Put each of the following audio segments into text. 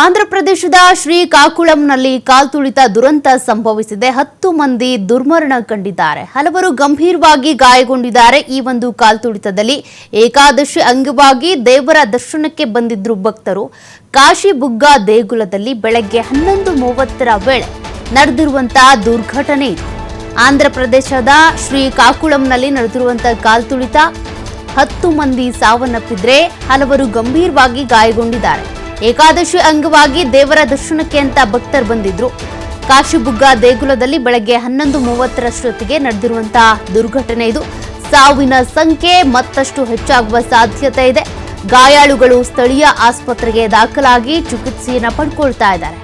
ಆಂಧ್ರಪ್ರದೇಶದ ಶ್ರೀಕಾಕುಳಂನಲ್ಲಿ ಕಾಲ್ತುಳಿತ ದುರಂತ ಸಂಭವಿಸಿದೆ. ಹತ್ತು ಮಂದಿ ದುರ್ಮರಣ ಕಂಡಿದ್ದಾರೆ. ಹಲವರು ಗಂಭೀರವಾಗಿ ಗಾಯಗೊಂಡಿದ್ದಾರೆ. ಈ ಒಂದು ಕಾಲ್ತುಳಿತದಲ್ಲಿ ಏಕಾದಶಿ ಅಂಗವಾಗಿ ದೇವರ ದರ್ಶನಕ್ಕೆ ಬಂದಿದ್ರು ಭಕ್ತರು. ಕಾಶಿ ಬುಗ್ಗಾ ದೇಗುಲದಲ್ಲಿ ಬೆಳಗ್ಗೆ ಹನ್ನೊಂದು ಮೂವತ್ತರ ವೇಳೆ ನಡೆದಿರುವಂತಹ ದುರ್ಘಟನೆ ಇದು. ಆಂಧ್ರಪ್ರದೇಶದ ಶ್ರೀಕಾಕುಳಂನಲ್ಲಿ ನಡೆದಿರುವಂತಹ ಕಾಲ್ತುಳಿತ ಹತ್ತು ಮಂದಿ ಸಾವನ್ನಪ್ಪಿದ್ರೆ ಹಲವರು ಗಂಭೀರವಾಗಿ ಗಾಯಗೊಂಡಿದ್ದಾರೆ. ಏಕಾದಶಿ ಅಂಗವಾಗಿ ದೇವರ ದರ್ಶನಕ್ಕೆ ಅಂತ ಭಕ್ತರು ಬಂದಿದ್ರು. ಕಾಶಿಬುಗ್ಗ ದೇಗುಲದಲ್ಲಿ ಬೆಳಗ್ಗೆ ಹನ್ನೊಂದು ಮೂವತ್ತರಷ್ಟೊತ್ತಿಗೆ ನಡೆದಿರುವಂತಹ ದುರ್ಘಟನೆ ಇದು. ಸಾವಿನ ಸಂಖ್ಯೆ ಮತ್ತಷ್ಟು ಹೆಚ್ಚಾಗುವ ಸಾಧ್ಯತೆ ಇದೆ. ಗಾಯಾಳುಗಳು ಸ್ಥಳೀಯ ಆಸ್ಪತ್ರೆಗೆ ದಾಖಲಾಗಿ ಚಿಕಿತ್ಸೆಯನ್ನು ಪಡ್ಕೊಳ್ತಾ ಇದ್ದಾರೆ.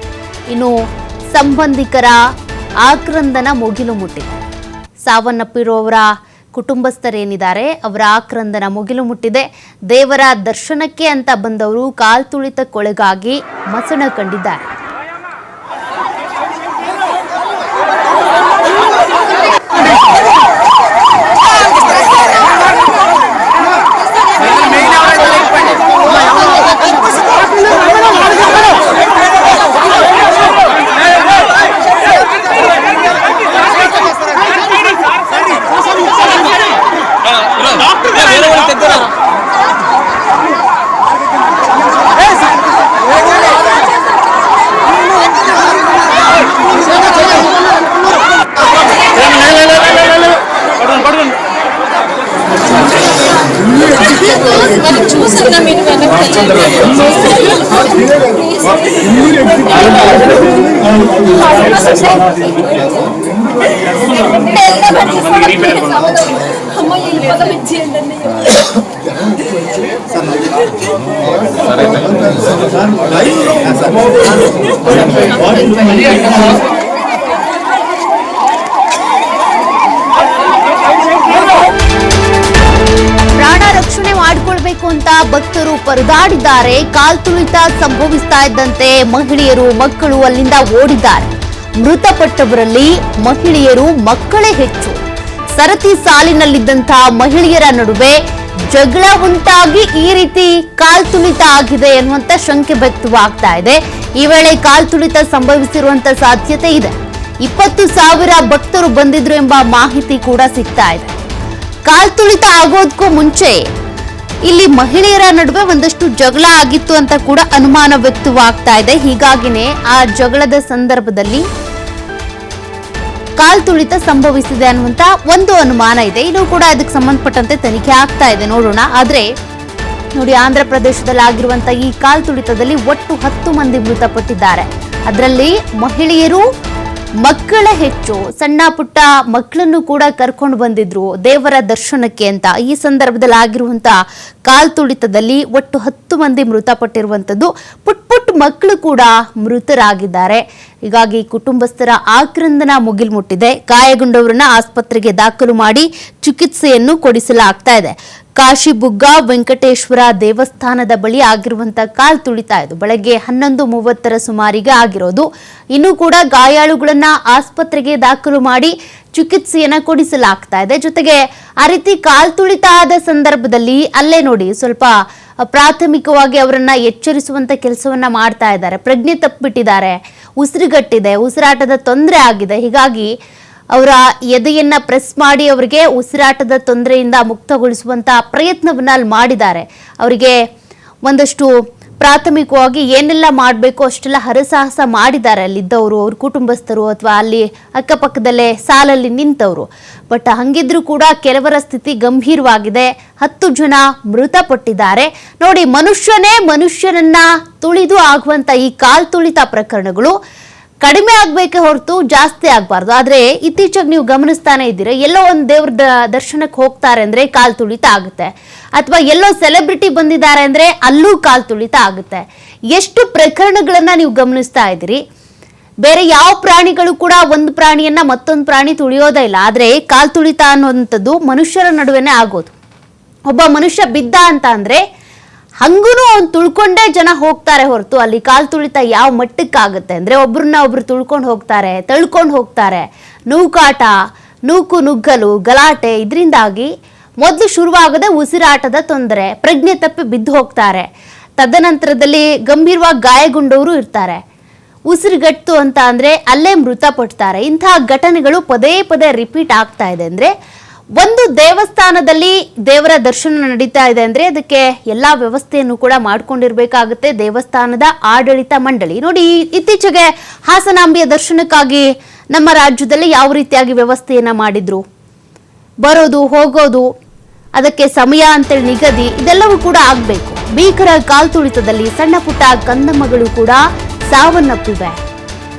ಇನ್ನು ಸಂಬಂಧಿಕರ ಆಕ್ರಂದನ ಮುಗಿಲು ಮುಟ್ಟಿದೆ. ಸಾವನ್ನಪ್ಪಿರುವವರ ಕುಟುಂಬಸ್ಥರೇನಿದ್ದಾರೆ ಅವರ ಆಕ್ರಂದನ ಮುಗಿಲು ಮುಟ್ಟಿದೆ. ದೇವರ ದರ್ಶನಕ್ಕೆ ಅಂತ ಬಂದವರು ಕಾಲ್ತುಳಿತಕ್ಕೊಳಗಾಗಿ ಮಸಣ ಕಂಡಿದ್ದಾರೆ. ಪ್ರಾಣ ರಕ್ಷಣೆ సరే ಅಂತ ಬಗ್ಗೆ ಪರದಾಡಿದ್ದಾರೆ. ಕಾಲ್ತುಳಿತ ಸಂಭವಿಸ್ತಾ ಇದ್ದಂತೆ ಮಹಿಳೆಯರು ಮಕ್ಕಳು ಅಲ್ಲಿಂದ ಓಡಿದ್ದಾರೆ. ಮೃತಪಟ್ಟವರಲ್ಲಿ ಮಹಿಳೆಯರು ಮಕ್ಕಳೇ ಹೆಚ್ಚು. ಸರತಿ ಸಾಲಿನಲ್ಲಿದ್ದಂತಹ ಮಹಿಳೆಯರ ನಡುವೆ ಜಗಳ ಉಂಟಾಗಿ ಈ ರೀತಿ ಕಾಲ್ತುಳಿತ ಆಗಿದೆ ಎನ್ನುವಂತ ಶಂಕೆ ವ್ಯಕ್ತವಾಗ್ತಾ ಇದೆ. ಈ ವೇಳೆ ಕಾಲ್ತುಳಿತ ಸಂಭವಿಸಿರುವಂತ ಸಾಧ್ಯತೆ ಇದೆ. ಇಪ್ಪತ್ತು ಸಾವಿರ ಭಕ್ತರು ಬಂದಿದ್ರು ಎಂಬ ಮಾಹಿತಿ ಕೂಡ ಸಿಗ್ತಾ ಇದೆ. ಕಾಲ್ತುಳಿತ ಆಗೋದಕ್ಕೂ ಮುಂಚೆ ಇಲ್ಲಿ ಮಹಿಳೆಯರ ನಡುವೆ ಒಂದಷ್ಟು ಜಗಳ ಆಗಿತ್ತು ಅಂತ ಕೂಡ ಅನುಮಾನ ವ್ಯಕ್ತವಾಗ್ತಾ ಇದೆ. ಹೀಗಾಗಿನೇ ಆ ಜಗಳದ ಸಂದರ್ಭದಲ್ಲಿ ಕಾಲ್ತುಳಿತ ಸಂಭವಿಸಿದೆ ಅನ್ನುವಂತ ಒಂದು ಅನುಮಾನ ಇದೆ. ಇನ್ನು ಕೂಡ ಅದಕ್ಕೆ ಸಂಬಂಧಪಟ್ಟಂತೆ ತನಿಖೆ ಆಗ್ತಾ ಇದೆ. ನೋಡೋಣ. ಆದ್ರೆ ನೋಡಿ, ಆಂಧ್ರ ಪ್ರದೇಶದಲ್ಲಿ ಆಗಿರುವಂತ ಈ ಕಾಲ್ತುಳಿತದಲ್ಲಿ ಒಟ್ಟು ಹತ್ತು ಮಂದಿ ಮೃತಪಟ್ಟಿದ್ದಾರೆ. ಅದರಲ್ಲಿ ಮಹಿಳೆಯರು ಮಕ್ಕಳ ಹೆಚ್ಚು, ಸಣ್ಣ ಪುಟ್ಟ ಮಕ್ಕಳನ್ನು ಕೂಡ ಕರ್ಕೊಂಡು ಬಂದಿದ್ರು ದೇವರ ದರ್ಶನಕ್ಕೆ ಅಂತ. ಈ ಸಂದರ್ಭದಲ್ಲಿ ಆಗಿರುವಂತ ಕಾಲ್ತುಳಿತದಲ್ಲಿ ಒಟ್ಟು ಹತ್ತು ಮಂದಿ ಮೃತಪಟ್ಟಿರುವಂತದ್ದು. ಪುಟ್ ಪುಟ್ ಮಕ್ಕಳು ಕೂಡ ಮೃತರಾಗಿದ್ದಾರೆ. ಹೀಗಾಗಿ ಕುಟುಂಬಸ್ಥರ ಆಕ್ರಂದನ ಮುಗಿಲು ಮುಟ್ಟಿದೆ. ಗಾಯಗೊಂಡವರನ್ನ ಆಸ್ಪತ್ರೆಗೆ ದಾಖಲು ಮಾಡಿ ಚಿಕಿತ್ಸೆಯನ್ನು ಕೊಡಿಸಲಾಗ್ತಾ ಇದೆ. ಕಾಶಿ ಬುಗ್ಗ ವೆಂಕಟೇಶ್ವರ ದೇವಸ್ಥಾನದ ಬಳಿ ಆಗಿರುವಂತಹ ಕಾಲ್ ತುಳಿತಾ ಇದು ಬೆಳಗ್ಗೆ ಹನ್ನೊಂದು ಮೂವತ್ತರ ಸುಮಾರಿಗೆ ಆಗಿರೋದು. ಇನ್ನು ಕೂಡ ಗಾಯಾಳುಗಳನ್ನ ಆಸ್ಪತ್ರೆಗೆ ದಾಖಲು ಮಾಡಿ ಚಿಕಿತ್ಸೆಯನ್ನ ಕೊಡಿಸಲಾಗ್ತಾ ಇದೆ. ಜೊತೆಗೆ ಆ ರೀತಿ ಕಾಲ್ ತುಳಿತ ಆದ ಸಂದರ್ಭದಲ್ಲಿ ಅಲ್ಲೇ ನೋಡಿ, ಸ್ವಲ್ಪ ಪ್ರಾಥಮಿಕವಾಗಿ ಅವರನ್ನ ಎಚ್ಚರಿಸುವಂತ ಕೆಲಸವನ್ನ ಮಾಡ್ತಾ ಇದ್ದಾರೆ. ಪ್ರಜ್ಞೆ ತಪ್ಪಿಬಿಟ್ಟಿದ್ದಾರೆ ಉಸಿರುಗಟ್ಟಿದೆ. ಉಸಿರಾಟದ ತೊಂದರೆ ಆಗಿದೆ. ಹೀಗಾಗಿ ಅವರ ಎದೆಯನ್ನ ಪ್ರೆಸ್ ಮಾಡಿ ಅವರಿಗೆ ಉಸಿರಾಟದ ತೊಂದರೆಯಿಂದ ಮುಕ್ತಗೊಳಿಸುವಂತ ಪ್ರಯತ್ನವನ್ನ ಮಾಡಿದ್ದಾರೆ. ಅವರಿಗೆ ಒಂದಷ್ಟು ಪ್ರಾಥಮಿಕವಾಗಿ ಏನೆಲ್ಲ ಮಾಡಬೇಕು ಅಷ್ಟೆಲ್ಲ ಹರಸಾಹಸ ಮಾಡಿದ್ದಾರೆ ಅಲ್ಲಿದ್ದವರು, ಅವ್ರ ಕುಟುಂಬಸ್ಥರು ಅಥವಾ ಅಲ್ಲಿ ಅಕ್ಕಪಕ್ಕದಲ್ಲೇ ಸಾಲಲ್ಲಿ ನಿಂತವರು. ಬಟ್ ಹಂಗಿದ್ರೂ ಕೂಡ ಕೆಲವರ ಸ್ಥಿತಿ ಗಂಭೀರವಾಗಿದೆ. ಹತ್ತು ಜನ ಮೃತಪಟ್ಟಿದ್ದಾರೆ. ನೋಡಿ ಮನುಷ್ಯನೇ ಮನುಷ್ಯನನ್ನ ತುಳಿದು ಆಗುವಂತ ಈ ಕಾಲ್ ತುಳಿತ ಪ್ರಕರಣಗಳು ಕಡಿಮೆ ಆಗ್ಬೇಕೆ ಹೊರತು ಜಾಸ್ತಿ ಆಗ್ಬಾರ್ದು. ಆದ್ರೆ ಇತ್ತೀಚೆಗೆ ನೀವು ಗಮನಿಸ್ತಾನೆ ಇದ್ದೀರಾ, ಎಲ್ಲೋ ಒಂದು ದೇವ್ರ ದರ್ಶನಕ್ಕೆ ಹೋಗ್ತಾರೆ ಅಂದ್ರೆ ಕಾಲ್ ತುಳಿತ ಆಗುತ್ತೆ. ಅಥವಾ ಎಲ್ಲೋ ಸೆಲೆಬ್ರಿಟಿ ಬಂದಿದ್ದಾರೆ ಅಂದ್ರೆ ಅಲ್ಲೂ ಕಾಲ್ ತುಳಿತ ಆಗುತ್ತೆ. ಎಷ್ಟು ಪ್ರಕರಣಗಳನ್ನ ನೀವು ಗಮನಿಸ್ತಾ ಇದ್ದೀರಿ? ಬೇರೆ ಯಾವ ಪ್ರಾಣಿಗಳು ಕೂಡ ಒಂದು ಪ್ರಾಣಿಯನ್ನ ಮತ್ತೊಂದು ಪ್ರಾಣಿ ತುಳಿಯೋದೇ ಇಲ್ಲ. ಆದ್ರೆ ಕಾಲ್ ತುಳಿತ ಅನ್ನುವಂಥದ್ದು ಮನುಷ್ಯರ ನಡುವೆನೇ ಆಗೋದು. ಒಬ್ಬ ಮನುಷ್ಯ ಬಿದ್ದ ಅಂತ ಅಂದ್ರೆ ಹಂಗೂ ಅವ್ನು ತುಳ್ಕೊಂಡೇ ಜನ ಹೋಗ್ತಾರೆ ಹೊರತು. ಅಲ್ಲಿ ಕಾಲು ತುಳಿತ ಯಾವ ಮಟ್ಟಕ್ಕಾಗುತ್ತೆ? ಅಂದರೆ ಒಬ್ರನ್ನ ಒಬ್ರು ತುಳ್ಕೊಂಡು ಹೋಗ್ತಾರೆ, ತಳ್ಕೊಂಡು ಹೋಗ್ತಾರೆ. ನೂಕಾಟ, ನೂಕು ನುಗ್ಗಲು, ಗಲಾಟೆ, ಇದರಿಂದಾಗಿ ಮೊದಲು ಶುರುವಾಗದೆ ಉಸಿರಾಟದ ತೊಂದರೆ, ಪ್ರಜ್ಞೆ ತಪ್ಪಿ ಬಿದ್ದು ಹೋಗ್ತಾರೆ. ತದನಂತರದಲ್ಲಿ ಗಂಭೀರವಾಗಿ ಗಾಯಗೊಂಡವರು ಇರ್ತಾರೆ. ಉಸಿರುಗಟ್ಟು ಅಂತ ಅಂದರೆ ಅಲ್ಲೇ ಮೃತಪಡ್ತಾರೆ. ಇಂತಹ ಘಟನೆಗಳು ಪದೇ ಪದೇ ರಿಪೀಟ್ ಆಗ್ತಾ ಇದೆ. ಅಂದ್ರೆ ಒಂದು ದೇವಸ್ಥಾನದಲ್ಲಿ ದೇವರ ದರ್ಶನ ನಡೀತಾ ಇದೆ ಅಂದ್ರೆ ಅದಕ್ಕೆ ಎಲ್ಲಾ ವ್ಯವಸ್ಥೆಯನ್ನು ಕೂಡ ಮಾಡ್ಕೊಂಡಿರ್ಬೇಕಾಗುತ್ತೆ ದೇವಸ್ಥಾನದ ಆಡಳಿತ ಮಂಡಳಿ. ನೋಡಿ, ಇತ್ತೀಚೆಗೆ ಹಾಸನಾಂಬಿಯ ದರ್ಶನಕ್ಕಾಗಿ ನಮ್ಮ ರಾಜ್ಯದಲ್ಲಿ ಯಾವ ರೀತಿಯಾಗಿ ವ್ಯವಸ್ಥೆಯನ್ನ ಮಾಡಿದ್ರು? ಬರೋದು, ಹೋಗೋದು, ಅದಕ್ಕೆ ಸಮಯ ಅಂತೇಳಿ ನಿಗದಿ, ಇದೆಲ್ಲವೂ ಕೂಡ ಆಗಬೇಕು. ಭೀಕರ ಕಾಲ್ತುಳಿತದಲ್ಲಿ ಸಣ್ಣ ಪುಟ್ಟ ಕಂದಮ್ಮಗಳು ಕೂಡ ಸಾವನ್ನಪ್ಪಿವೆ.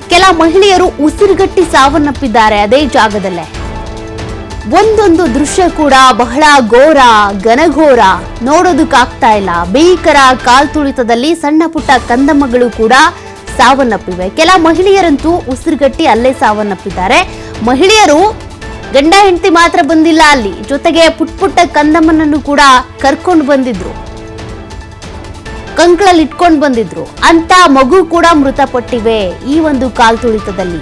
ಕೆಲ ಮಹಿಳೆಯರು ಉಸಿರುಗಟ್ಟಿ ಸಾವನ್ನಪ್ಪಿದ್ದಾರೆ ಅದೇ ಜಾಗದಲ್ಲೇ. ಒಂದೊಂದು ದೃಶ್ಯ ಕೂಡ ಬಹಳ ಘೋರ, ಘನಘೋರ. ನೋಡೋದಕ್ಕಾಗ್ತಾ ಇಲ್ಲ. ಭೀಕರ ಕಾಲ್ತುಳಿತದಲ್ಲಿ ಸಣ್ಣ ಪುಟ್ಟ ಕಂದಮ್ಮಗಳು ಕೂಡ ಸಾವನ್ನಪ್ಪಿವೆ. ಕೆಲ ಮಹಿಳೆಯರಂತೂ ಉಸಿರುಗಟ್ಟಿ ಅಲ್ಲೇ ಸಾವನ್ನಪ್ಪಿದ್ದಾರೆ. ಮಹಿಳೆಯರು ಗಂಡ, ಹೆಂಡತಿ ಮಾತ್ರ ಬಂದಿಲ್ಲ ಅಲ್ಲಿ. ಜೊತೆಗೆ ಪುಟ್ ಪುಟ್ಟ ಕಂದಮ್ಮನನ್ನು ಕೂಡ ಕರ್ಕೊಂಡು ಬಂದಿದ್ರು. ಕಂಕಳಲ್ಲಿ ಇಟ್ಕೊಂಡು ಬಂದಿದ್ರು. ಅಂತ ಮಗು ಕೂಡ ಮೃತಪಟ್ಟಿವೆ ಈ ಒಂದು ಕಾಲ್ತುಳಿತದಲ್ಲಿ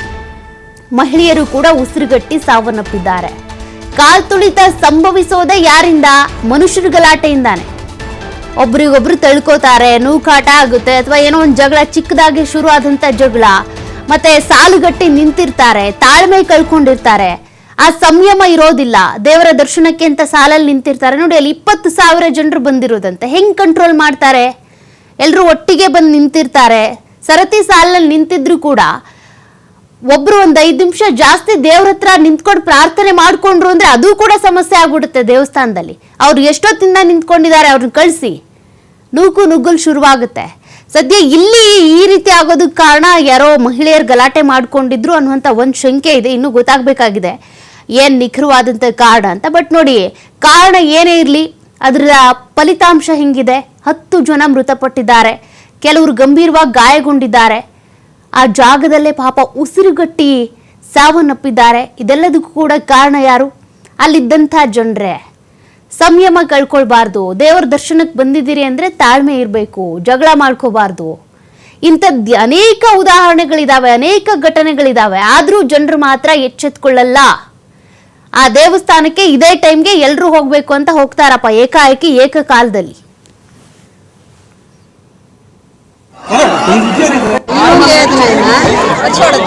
ಮಹಿಳೆಯರು ಕೂಡ ಉಸಿರುಗಟ್ಟಿ ಸಾವನ್ನಪ್ಪಿದ್ದಾರೆ. ಕಾಲ್ತುಳಿತ ಸಂಭವಿಸೋದೇ ಯಾರಿಂದ? ಮನುಷ್ಯರ ಗಲಾಟೆಯಿಂದಾನೆ ಒಬ್ರಿಗೊಬ್ರು ತಳ್ಕೋತಾರೆ, ನೂಕಾಟ ಆಗುತ್ತೆ, ಅಥವಾ ಏನೋ ಒಂದು ಜಗಳ ಚಿಕ್ಕದಾಗಿ ಶುರು ಜಗಳ. ಮತ್ತೆ ಸಾಲುಗಟ್ಟಿ ನಿಂತಿರ್ತಾರೆ, ತಾಳ್ಮೆ ಕಳ್ಕೊಂಡಿರ್ತಾರೆ. ಆ ಸಂಯಮ ಇರೋದಿಲ್ಲ. ದೇವರ ದರ್ಶನಕ್ಕೆ ಅಂತ ಸಾಲಲ್ಲಿ ನಿಂತಿರ್ತಾರೆ. ನೋಡಿ, ಅಲ್ಲಿ ಇಪ್ಪತ್ತು ಸಾವಿರ ಜನರು ಬಂದಿರೋದಂತೆ. ಹೆಂಗ್ ಕಂಟ್ರೋಲ್ ಮಾಡ್ತಾರೆ? ಎಲ್ಲರೂ ಒಟ್ಟಿಗೆ ಬಂದು ನಿಂತಿರ್ತಾರೆ. ಸರತಿ ಸಾಲಲ್ಲಿ ನಿಂತಿದ್ರು ಕೂಡ ಒಬ್ರು ಒಂದ್ ಐದ್ ನಿಮಿಷ ಜಾಸ್ತಿ ದೇವ್ರ ಹತ್ರ ನಿಂತ್ಕೊಂಡು ಪ್ರಾರ್ಥನೆ ಮಾಡ್ಕೊಂಡ್ರು ಅಂದ್ರೆ ಅದು ಕೂಡ ಸಮಸ್ಯೆ ಆಗ್ಬಿಡುತ್ತೆ ದೇವಸ್ಥಾನದಲ್ಲಿ. ಅವ್ರು ಎಷ್ಟೊತ್ತಿಂದ ನಿಂತ್ಕೊಂಡಿದ್ದಾರೆ ಅವ್ರನ್ನ ಕಳಿಸಿ. ನೂಕು ನುಗ್ಗಲು ಶುರುವಾಗುತ್ತೆ. ಸದ್ಯ ಇಲ್ಲಿ ಈ ರೀತಿ ಆಗೋದಕ್ಕೆ ಕಾರಣ ಯಾರೋ ಮಹಿಳೆಯರು ಗಲಾಟೆ ಮಾಡ್ಕೊಂಡಿದ್ರು ಅನ್ನುವಂಥ ಒಂದು ಶಂಕೆ ಇದೆ, ಇನ್ನೂ ಗೊತ್ತಾಗಬೇಕಾಗಿದೆ. ಏನು ನಿಖರವಾದಂಥ ಕಾರಣ ಅಂತ. ಬಟ್ ನೋಡಿ, ಕಾರಣ ಏನೇ ಇರಲಿ ಅದರ ಫಲಿತಾಂಶ ಹೆಂಗಿದೆ. ಹತ್ತು ಜನ ಮೃತಪಟ್ಟಿದ್ದಾರೆ. ಕೆಲವರು ಗಂಭೀರವಾಗಿ ಗಾಯಗೊಂಡಿದ್ದಾರೆ. ಆ ಜಾಗದಲ್ಲೇ ಪಾಪ ಉಸಿರುಗಟ್ಟಿ ಸಾವನ್ನಪ್ಪಿದ್ದಾರೆ. ಇದೆಲ್ಲದಕ್ಕೂ ಕೂಡ ಕಾರಣ ಯಾರು? ಅಲ್ಲಿದ್ದಂಥ ಜನರೇ. ಸಂಯಮ ಕಳ್ಕೊಳ್ಬಾರ್ದು. ದೇವರ ದರ್ಶನಕ್ಕೆ ಬಂದಿದ್ದೀರಿ ಅಂದ್ರೆ ತಾಳ್ಮೆ ಇರಬೇಕು. ಜಗಳ ಮಾಡ್ಕೋಬಾರ್ದು. ಇಂಥದ್ದು ಅನೇಕ ಉದಾಹರಣೆಗಳಿದಾವೆ, ಅನೇಕ ಘಟನೆಗಳಿದಾವೆ. ಆದರೂ ಜನರು ಮಾತ್ರ ಎಚ್ಚೆತ್ಕೊಳ್ಳಲ್ಲ. ಆ ದೇವಸ್ಥಾನಕ್ಕೆ ಇದೇ ಟೈಮ್ಗೆ ಎಲ್ಲರೂ ಹೋಗಬೇಕು ಅಂತ ಹೋಗ್ತಾರಪ್ಪ, ಏಕಾಏಕಿ ಏಕಕಾಲದಲ್ಲಿ. లేదు నాయన వచ్చి వాడు